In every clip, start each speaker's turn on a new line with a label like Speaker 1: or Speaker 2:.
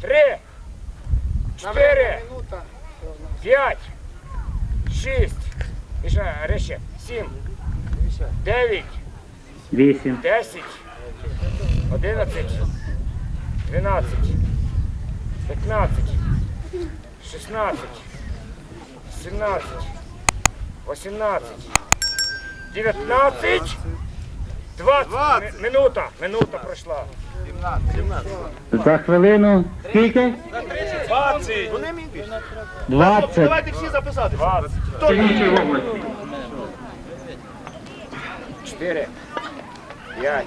Speaker 1: три, чотири, п'ять, шість, і ще сім, дев'ять,
Speaker 2: Вісім.
Speaker 1: десять, одинадцять, дванадцять, п'ятнадцять, шістнадцять, сімнадцять, вісімнадцять, дев'ятнадцять, двадцять. Ми- Минута, минута пройшла.
Speaker 2: За хвилину скільки?
Speaker 1: 20.
Speaker 2: Двадцять.
Speaker 3: Давайте всі записати.
Speaker 1: 20.
Speaker 2: Сильніші області.
Speaker 1: 4, 5,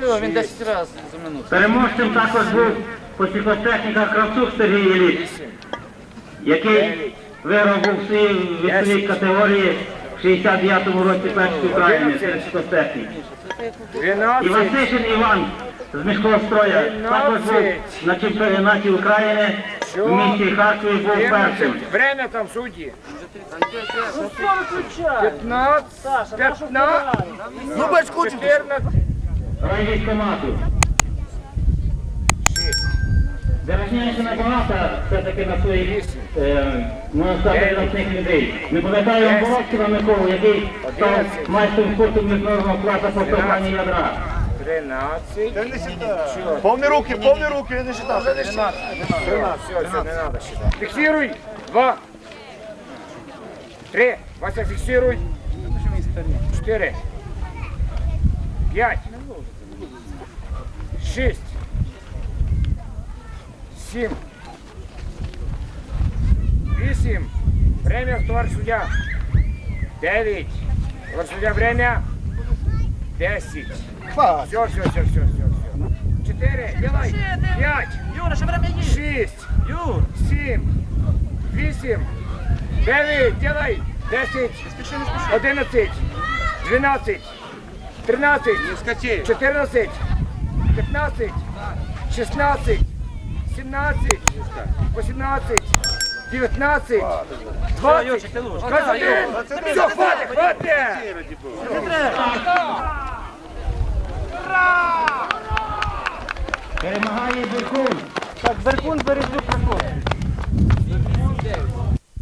Speaker 4: Все, він 10 разів за минуту.
Speaker 2: Переможцем також був посікотехніка Кравцук Сергій Ілліч, який виграв був в своїй категорії 69-му році першої України сікотехнік. І Васишин Іван з міського строя також був на чемпіонаті України в місті Харкові був першим.
Speaker 1: Время там судді. 15, 15,
Speaker 3: Ну, бачку,
Speaker 1: 14,
Speaker 2: Райвійськомату.
Speaker 1: 6,
Speaker 2: Дорожняється набагато все-таки на своїх, е, можна сказати, людей. Ми пам'ятаємо Боровського Миколу, який став майстром спорту міжнародного класу по штовханню ядра.
Speaker 1: 13,
Speaker 3: Повні руки, повні руки, я не читав.
Speaker 1: все, все, не надо считать. Фиксируй. Два. Три. Вася, фиксируй. Четыре. Пять. Шесть. Семь. Вісім. Время, товарищ судья. Девять. Товарищ судья, время. Десять. Все, все, все, все, все, все. Четыре. Делай. Пять.
Speaker 4: Юра, ще время є.
Speaker 1: Шість,
Speaker 4: Юр,
Speaker 1: сім, вісім, дев'ять, ділай, десять, одинадцять, дванадцять, тринадцять, чотирнадцять, п'ятнадцять, шістнадцять, сімнадцять, вісімнадцять, дев'ятнадцять, двадцять,
Speaker 4: Юрчик, ти лучше.
Speaker 1: двадцять один. Все, хватить, хватить!
Speaker 2: Перемагає Беркун.
Speaker 5: Так, Беркун Березюк